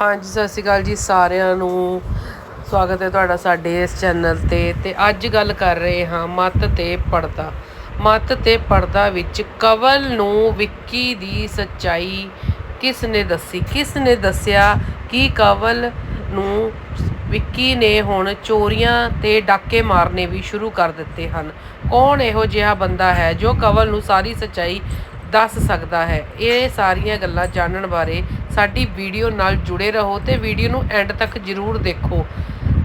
ਹਾਂਜੀ, ਸਤਿ ਸ਼੍ਰੀ ਅਕਾਲ ਜੀ ਸਾਰਿਆਂ ਨੂੰ। ਸਵਾਗਤ ਹੈ ਤੁਹਾਡਾ ਸਾਡੇ ਇਸ ਚੈਨਲ ਤੇ। ਤੇ ਅੱਜ ਗੱਲ ਕਰ ਰਹੇ ਹਾਂ ਮੱਤ ਤੇ ਪਰਦਾ। ਮੱਤ ਤੇ ਪਰਦਾ ਵਿੱਚ ਕਵਲ ਨੂੰ ਵਿੱਕੀ ਦੀ ਸੱਚਾਈ ਕਿਸ ਨੇ ਦੱਸੀ? ਕਿਸ ਨੇ ਦੱਸਿਆ ਕਿ ਕਵਲ ਨੂੰ ਵਿੱਕੀ ਨੇ ਹੁਣ ਚੋਰੀਆਂ ਤੇ ਡਾਕੇ ਮਾਰਨੇ ਵੀ ਸ਼ੁਰੂ ਕਰ ਦਿੱਤੇ ਹਨ? ਕੌਣ ਇਹੋ ਜਿਹਾ ਬੰਦਾ ਹੈ ਜੋ ਕਵਲ ਨੂੰ ਸਾਰੀ ਸੱਚਾਈ ਦੱਸ ਸਕਦਾ ਹੈ? ਇਹ ਸਾਰੀਆਂ ਗੱਲਾਂ ਜਾਣਨ ਬਾਰੇ ਸਾਡੀ ਵੀਡੀਓ ਨਾਲ ਜੁੜੇ ਰਹੋ ਤੇ ਵੀਡੀਓ ਨੂੰ ਐਂਡ ਤੱਕ ਜਰੂਰ ਦੇਖੋ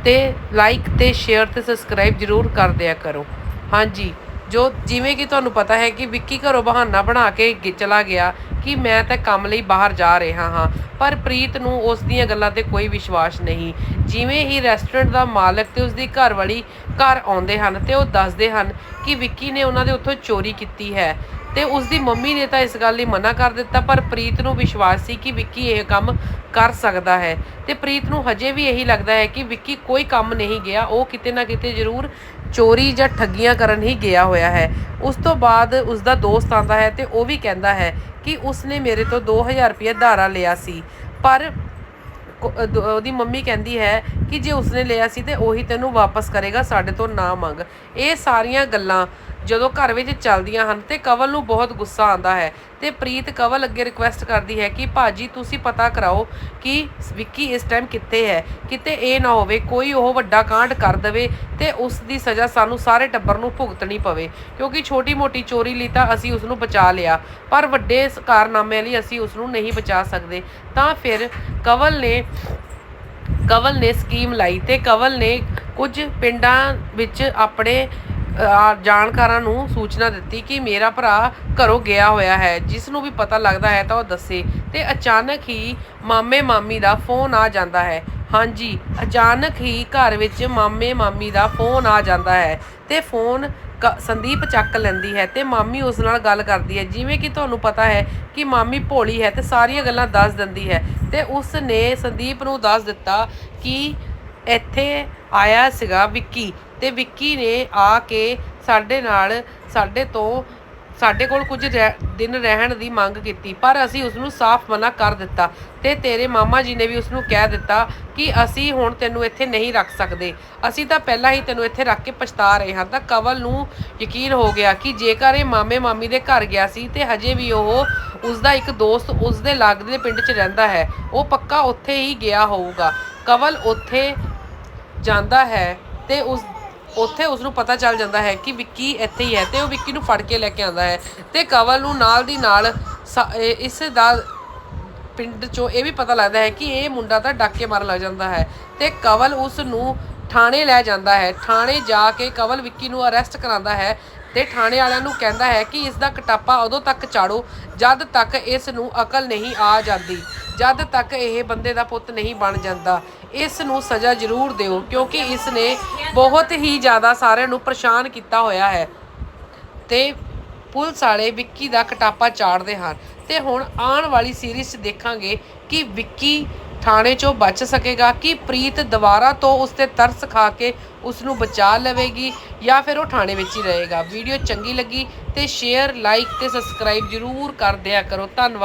ਤੇ ਲਾਈਕ ਤੇ ਸ਼ੇਅਰ ਤੇ ਸਬਸਕ੍ਰਾਈਬ ਜਰੂਰ ਕਰ ਦਿਆ ਕਰੋ। ਹਾਂਜੀ, ਜੋ ਜਿਵੇਂ ਕਿ ਤੁਹਾਨੂੰ ਪਤਾ ਹੈ ਕਿ ਵਿੱਕੀ ਘਰੋਂ ਬਹਾਨਾ ਬਣਾ ਕੇ ਗ- ਚਲਾ ਗਿਆ ਕਿ ਮੈਂ ਤਾਂ ਕੰਮ ਲਈ ਬਾਹਰ ਜਾ ਰਿਹਾ ਹਾਂ, ਪਰ ਪ੍ਰੀਤ ਨੂੰ ਉਸ ਦੀਆਂ ਗੱਲਾਂ ਤੇ ਕੋਈ ਵਿਸ਼ਵਾਸ ਨਹੀਂ। ਜਿਵੇਂ ਹੀ ਰੈਸਟੋਰੈਂਟ ਦਾ ਮਾਲਕ ਤੇ ਉਸ ਦੀ ਘਰਵਾਲੀ ਘਰ ਆਉਂਦੇ ਹਨ ਤੇ ਉਹ ਦੱਸਦੇ ਹਨ ਕਿ ਵਿੱਕੀ ਨੇ ਉਹਨਾਂ ਦੇ ਉੱਥੋਂ ਚੋਰੀ ਕੀਤੀ ਹੈ। ਤੇ ਉਸ ਦੀ ਮੰਮੀ ਨੇ ਤਾਂ ਇਸ ਗੱਲ ਲਈ ਮਨਾ ਕਰ ਦਿੱਤਾ, ਪਰ ਪ੍ਰੀਤ ਨੂੰ ਵਿਸ਼ਵਾਸ ਸੀ ਕਿ ਵਿੱਕੀ ਇਹ ਕੰਮ ਕਰ ਸਕਦਾ ਹੈ। ਤੇ ਪ੍ਰੀਤ ਨੂੰ ਹਜੇ ਵੀ ਇਹੀ ਲੱਗਦਾ ਹੈ ਕਿ ਵਿੱਕੀ ਕੋਈ ਕੰਮ ਨਹੀਂ ਗਿਆ, ਉਹ ਕਿਤੇ ਨਾ ਕਿਤੇ ਜ਼ਰੂਰ ਚੋਰੀ ਜਾਂ ਠੱਗੀਆਂ ਕਰਨ ਹੀ ਗਿਆ ਹੋਇਆ ਹੈ। ਉਸ ਤੋਂ ਬਾਅਦ ਉਸ ਦਾ ਦੋਸਤ ਆਂਦਾ ਹੈ ਤੇ ਉਹ ਵੀ ਕਹਿੰਦਾ ਹੈ ਕਿ ਉਸਨੇ ਮੇਰੇ ਤੋਂ 2000 ਰੁਪਏ ਧਾਰਾ ਲਿਆ ਸੀ। ਪਰ ਉਹਦੀ ਮੰਮੀ ਕਹਿੰਦੀ ਹੈ ਕਿ ਜੇ ਉਸਨੇ ਲਿਆ ਸੀ ਤੇ ਉਹੀ ਤੈਨੂੰ ਵਾਪਸ ਕਰੇਗਾ ਸਾਡੇ ਤੋਂ ਨਾ ਮੰਗ। ਇਹ ਸਾਰੀਆਂ ਗੱਲਾਂ ਜਦੋਂ ਘਰ ਵਿੱਚ ਚੱਲਦੀਆਂ ਹਨ ਤੇ ਕਵਲ ਨੂੰ ਬਹੁਤ ਗੁੱਸਾ ਆਉਂਦਾ ਹੈ ਤੇ ਪ੍ਰੀਤ ਕਵਲ ਅੱਗੇ ਰਿਕੁਐਸਟ ਕਰਦੀ ਹੈ ਕਿ ਭਾਜੀ ਤੁਸੀਂ ਪਤਾ ਕਰਾਓ ਕਿ ਵਿੱਕੀ ਇਸ ਟਾਈਮ ਕਿੱਥੇ ਹੈ, ਕਿਤੇ ਇਹ ਨਾ ਹੋਵੇ, ਕੋਈ ਉਹ ਵੱਡਾ ਕਾਂਡ ਕਰ ਦੇਵੇ ਤੇ ਉਸ ਦੀ ਸਜ਼ਾ ਸਾਨੂੰ ਸਾਰੇ ਟੱਬਰ ਨੂੰ ਭੁਗਤਣੀ ਪਵੇ, ਕਿਉਂਕਿ ਛੋਟੀ-ਮੋਟੀ ਚੋਰੀ ਲਈ ਤਾਂ ਅਸੀਂ ਉਸ ਨੂੰ ਬਚਾ ਲਿਆ, ਪਰ ਵੱਡੇ ਸ- ਕਾਰਨਾਮਿਆਂ ਲਈ ਅਸੀਂ ਉਸ ਨੂੰ ਨਹੀਂ ਬਚਾ ਸਕਦੇ। ਤਾਂ ਫਿਰ ਕਵਲ ਨੇ ਕਵਲ ਨੇ ਸਕੀਮ ਲਾਈ ਤੇ ਕਵਲ ਨੇ ਕੁਝ ਪਿੰਡਾਂ ਵਿੱਚ ਆਪਣੇ ਜਾਣਕਾਰਾਂ ਨੂੰ ਸੂਚਨਾ ਦਿੱਤੀ ਕਿ ਮੇਰਾ ਭਰਾ ਘਰੋਂ ਗਿਆ ਹੋਇਆ ਹੈ। ਜਿਸ ਨੂੰ ਵੀ ਪਤਾ ਲੱਗਦਾ ਹੈ ਤਾਂ ਉਹ ਦੱਸੇ ਤੇ ਅਚਾਨਕ ਹੀ ਮਾਮੇ ਮਾਮੀ ਦਾ ਫੋਨ ਆ ਜਾਂਦਾ ਹੈ। ਹਾਂਜੀ, ਅਚਾਨਕ ਹੀ ਘਰ ਵਿੱਚ ਮਾਮੇ ਮਾਮੀ ਦਾ ਫੋਨ ਆ ਜਾਂਦਾ ਹੈ ਤੇ ਫੋਨ ਕ- ਸੰਦੀਪ ਚੱਕ ਲੈਂਦੀ ਹੈ ਤੇ ਮਾਮੀ ਉਸ ਨਾਲ ਗੱਲ ਕਰਦੀ ਹੈ। ਜਿਵੇਂ ਕਿ ਤੁਹਾਨੂੰ ਪਤਾ ਹੈ ਕਿ ਮਾਮੀ ਭੋਲੀ ਹੈ ਤੇ ਸਾਰੀਆਂ ਗੱਲਾਂ ਦੱਸ ਦਿੰਦੀ ਹੈ ਤੇ ਉਸ ਨੇ ਸੰਦੀਪ ਨੂੰ ਦੱਸ ਦਿੱਤਾ ਕਿ ਇੱਥੇ ਆਇਆ ਸੀਗਾ ਵਿੱਕੀ। ਤੇ ਵਿੱਕੀ ਨੇ ਆ ਕੇ ਸਾਡੇ ਨਾਲ, ਸਾਡੇ ਤੋਂ ਸਾਡੇ ਕੋਲ ਕੁਝ ਰਹਿ- ਦਿਨ ਰਹਿਣ ਦੀ ਮੰਗ ਕੀਤੀ, ਪਰ ਅਸੀਂ ਉਸ ਨੂੰ ਸਾਫ਼ ਮਨਾ ਕਰ ਦਿੱਤਾ ਤੇ ਤੇਰੇ ਮਾਮਾ ਜੀ ਨੇ ਵੀ ਉਸ ਨੂੰ ਕਹਿ ਦਿੱਤਾ ਕਿ ਅਸੀਂ ਹੁਣ ਤੈਨੂੰ ਇੱਥੇ ਨਹੀਂ ਰੱਖ ਸਕਦੇ। ਅਸੀਂ ਤਾਂ ਪਹਿਲਾਂ ਹੀ ਤੈਨੂੰ ਇੱਥੇ ਰੱਖ ਕੇ ਪਛਤਾ ਰਹੇ ਹਾਂ। ਤਾਂ ਕਵਲ ਨੂੰ ਯਕੀਨ ਹੋ ਗਿਆ ਕਿ ਜੇਕਰ ਇਹ ਮਾਮੇ ਮਾਮੀ ਦੇ ਘਰ ਗਿਆ ਸੀ ਤੇ ਹਜੇ ਵੀ ਉਹ ਉਸ ਦਾ ਇੱਕ ਦੋਸਤ ਉਸ ਦੇ ਲਾਗਦੇ ਦੇ ਪਿੰਡ 'ਚ ਰਹਿੰਦਾ ਹੈ, ਉਹ ਪੱਕਾ ਉੱਥੇ ਹੀ ਗਿਆ ਹੋਊਗਾ। ਕਵਲ ਉੱਥੇ ਜਾਂਦਾ ਹੈ ਤੇ ਉਸ ਉੱਥੇ ਉਸ ਨੂੰ ਪਤਾ ਚੱਲ ਜਾਂਦਾ ਹੈ ਕਿ ਵਿੱਕੀ ਇੱਥੇ ਹੀ ਹੈ ਤੇ ਉਹ ਵਿੱਕੀ ਨੂੰ ਫੜ ਕੇ ਲੈ ਕੇ ਆਉਂਦਾ ਹੈ ਤੇ ਕਵਲ ਨੂੰ ਨਾਲ ਦੀ ਨਾਲ ਸ- ਇਸ ਦਾ ਪਿੰਡ ਚੋਂ ਇਹ ਵੀ ਪਤਾ ਲੱਗਦਾ ਹੈ ਕਿ ਇਹ ਮੁੰਡਾ ਤਾਂ ਡਾਕੇ ਮਾਰਨ ਲੱਗ ਜਾਂਦਾ ਹੈ ਤੇ ਕਵਲ ਉਸ ਨੂੰ ਥਾਣੇ ਲੈ ਜਾਂਦਾ ਹੈ। ਥਾਣੇ ਜਾ ਕੇ ਕਵਲ ਵਿੱਕੀ ਨੂੰ ਅਰੈਸਟ ਕਰਾਉਂਦਾ ਹੈ ਤੇ ਥਾਣੇ ਵਾਲਿਆਂ ਨੂੰ ਕਹਿੰਦਾ ਹੈ ਕਿ ਇਸ ਦਾ ਕਟਾਪਾ ਉਦੋਂ ਤੱਕ ਚਾੜੋ ਜਦ ਤੱਕ ਇਸ ਨੂੰ ਅਕਲ ਨਹੀਂ ਆ ਜਾਂਦੀ, ਜਦ ਤੱਕ ਇਹ ਬੰਦੇ ਦਾ ਪੁੱਤ ਨਹੀਂ ਬਣ ਜਾਂਦਾ। ਇਸ ਨੂੰ ਸਜ਼ਾ ਜ਼ਰੂਰ ਦਿਓ, ਕਿਉਂਕਿ ਇਸ ਨੇ ਬਹੁਤ ਹੀ ਜ਼ਿਆਦਾ ਸਾਰਿਆਂ ਨੂੰ ਪਰੇਸ਼ਾਨ ਕੀਤਾ ਹੋਇਆ ਹੈ। ਤੇ ਪੁਲਿਸ ਵਾਲੇ ਵਿੱਕੀ ਦਾ ਕਟਾਪਾ ਚਾੜਦੇ ਹਨ। ਤੇ ਹੁਣ ਆਉਣ ਵਾਲੀ ਸੀਰੀਜ਼ 'ਚ ਦੇਖਾਂਗੇ ਕਿ ਵਿੱਕੀ ਥਾਣੇ 'ਚੋਂ ਬਚ ਸਕੇਗਾ ਕਿ ਪ੍ਰੀਤ ਦੁਬਾਰਾ ਤੋਂ ਉਸ ਤੇ ਤਰਸ ਖਾ ਕੇ ਉਸ ਨੂੰ ਬਚਾ ਲਵੇਗੀ ਜਾਂ ਫਿਰ ਉਹ ਥਾਣੇ ਵਿੱਚ ਹੀ ਰਹੇਗਾ। ਵੀਡੀਓ ਚੰਗੀ ਲੱਗੀ ਤੇ ਸ਼ੇਅਰ, ਲਾਈਕ ਤੇ ਸਬਸਕ੍ਰਾਈਬ ਜਰੂਰ ਕਰ ਦਿਆ ਕਰੋ। ਧੰਨਵਾਦ।